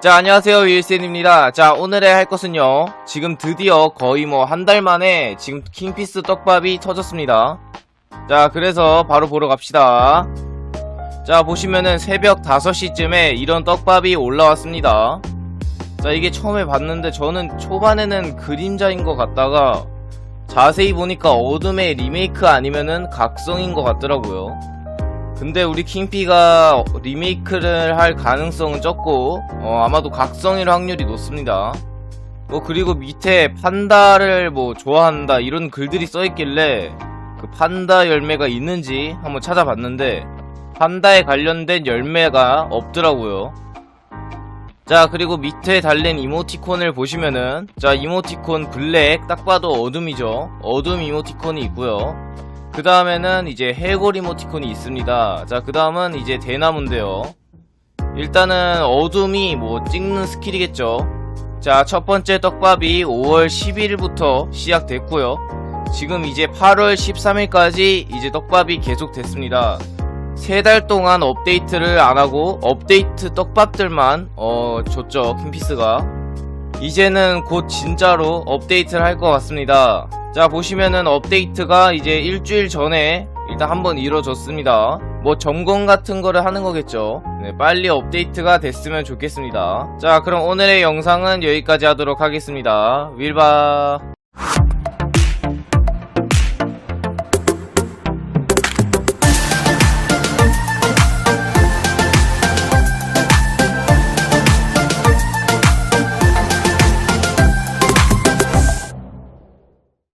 자, 안녕하세요. 윌센입니다. 자, 오늘의 할 것은요. 지금 드디어 거의 뭐 한 달 만에 지금 킹피스 떡밥이 터졌습니다. 자, 그래서 바로 보러 갑시다. 자, 보시면은 새벽 5시쯤에 이런 떡밥이 올라왔습니다. 자, 이게 처음에 봤는데 저는 초반에는 그림자인 것 같다가 자세히 보니까 어둠의 리메이크 아니면은 각성인 것 같더라고요. 근데 우리 킹피가 리메이크를 할 가능성은 적고 어, 아마도 각성일 확률이 높습니다. 뭐 그리고 밑에 판다를 뭐 좋아한다 이런 글들이 써있길래 그 판다 열매가 있는지 한번 찾아봤는데 판다에 관련된 열매가 없더라고요. 자 그리고 밑에 달린 이모티콘을 보시면은 자 이모티콘 블랙 딱 봐도 어둠이죠. 어둠 이모티콘이 있고요. 그 다음에는 이제 해골 이모티콘이 있습니다. 자, 그 다음은 이제 대나무인데요. 일단은 어둠이 뭐 찍는 스킬이겠죠. 자, 첫 번째 떡밥이 5월 11일부터 시작됐고요. 지금 이제 8월 13일까지 이제 떡밥이 계속 됐습니다. 세 달 동안 업데이트를 안 하고 업데이트 떡밥들만 어 줬죠 킹피스가 이제는 곧 진짜로 업데이트를 할 것 같습니다. 자, 보시면은 업데이트가 이제 일주일 전에 일단 한번 이루어졌습니다. 뭐 점검 같은 거를 하는 거겠죠. 네, 빨리 업데이트가 됐으면 좋겠습니다. 자, 그럼 오늘의 영상은 여기까지 하도록 하겠습니다. 윌바.